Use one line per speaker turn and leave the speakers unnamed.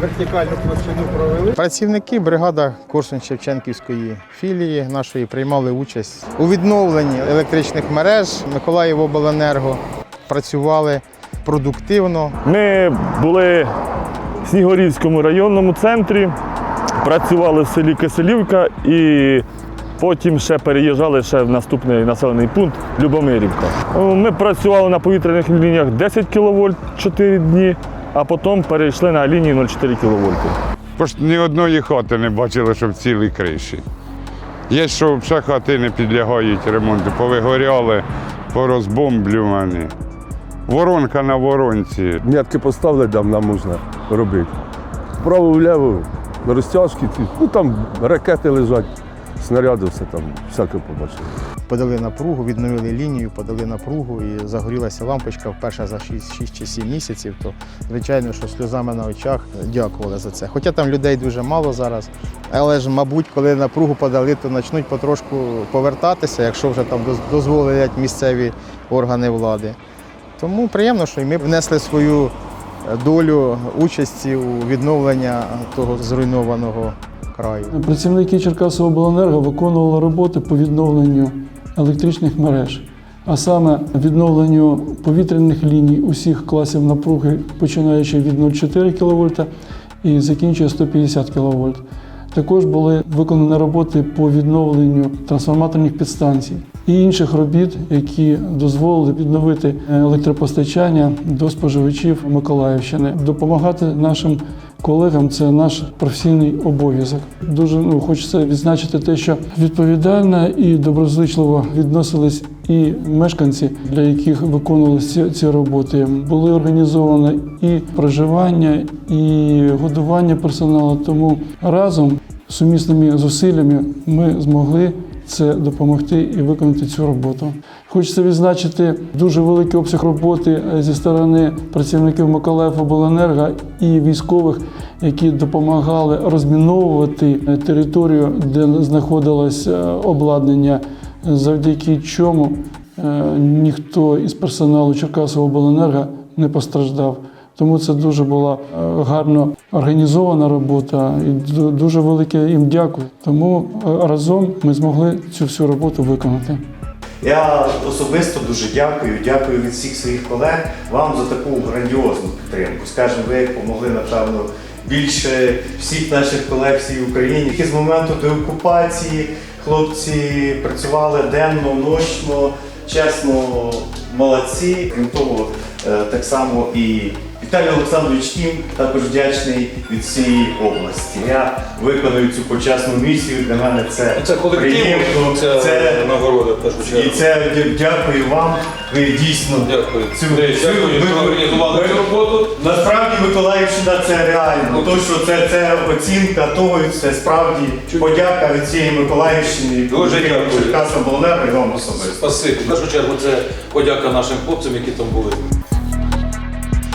вертикальну площину провели. Працівники бригада Корсунь-Шевченківської філії нашої приймали участь у відновленні електричних мереж Миколаївобленерго. Працювали продуктивно.
Ми були в Снігурівському районному центрі, працювали в селі Киселівка і потім ще переїжджали ще в наступний населений пункт Любомирівка. Ми працювали на повітряних лініях 10 кВт 4 дні, а потім перейшли на лінії 0,4 кВт.
Ж ні одної хати не бачили, що в цілій криші. Є, що взагалі хати не підлягають ремонту, повигоряли, порозбомблювані. Воронка на воронці.
Метки поставили, там нам можна робити. Вправо-вліво, розтяжки, ну там ракети лежать, снаряди, все там, всяке побачили.
Подали напругу, відновили лінію, подали напругу і загорілася лампочка вперше за 6, 6 чи 7 місяців. То звичайно, що сльозами на очах дякували за це. Хоча там людей дуже мало зараз. Але ж, мабуть, коли напругу подали, то почнуть потрошку повертатися, якщо вже там доз- дозволять місцеві органи влади. Тому приємно, що і ми внесли свою долю участі у відновлення того зруйнованого краю.
Працівники Черкасовобленерго виконували роботи по відновленню електричних мереж, а саме відновленню повітряних ліній усіх класів напруги, починаючи від 0,4 кВт і закінчує 150 кВт. Також були виконані роботи по відновленню трансформаторних підстанцій і інших робіт, які дозволили відновити електропостачання до споживачів Миколаївщини. Допомагати нашим колегам це наш професійний обов'язок. Дуже ну, хочеться відзначити те, що відповідально і доброзичливо відносились і мешканці, для яких виконувалися ці, ці роботи. Були організовані і проживання, і годування персоналу. Тому разом сумісними зусиллями ми змогли це допомогти і виконати цю роботу. Хочеться відзначити дуже великий обсяг роботи е, зі сторони працівників Миколаївобленерго і військових, які допомагали розміновувати е, територію, де знаходилось е, обладнання, завдяки чому ніхто із персоналу Черкасовобленерго не постраждав. Тому це дуже була е, гарно організована робота і дуже велике їм дякую. Тому е, разом ми змогли цю всю роботу виконати.
Я особисто дуже дякую, дякую від всіх своїх колег вам за таку грандіозну підтримку. Скажімо, ви допомогли, напевно, більше всіх наших колег всій Україні, які з моменту деокупації хлопці працювали денно, ночно, чесно, молодці. Крім того, е, так само і Віталій Олександрович Кім також вдячний від всієї області. Я виконую цю почесну місію. Для мене це,
Це колектив,
приємно.
це,
це
нагорода в першу
і це дякую вам. Ви дійсно
Дякую.
цю,
Дякую,
цю- ви-
організували
ви-
цю роботу.
Насправді Миколаївщина це реально. То, що це, це оцінка того, це справді подяка від цієї Миколаївщини.
Дуже дякую.
Черкасом Волонеру і вам особисто.
Спасибі. В першу чергу це подяка нашим хлопцям, які там були.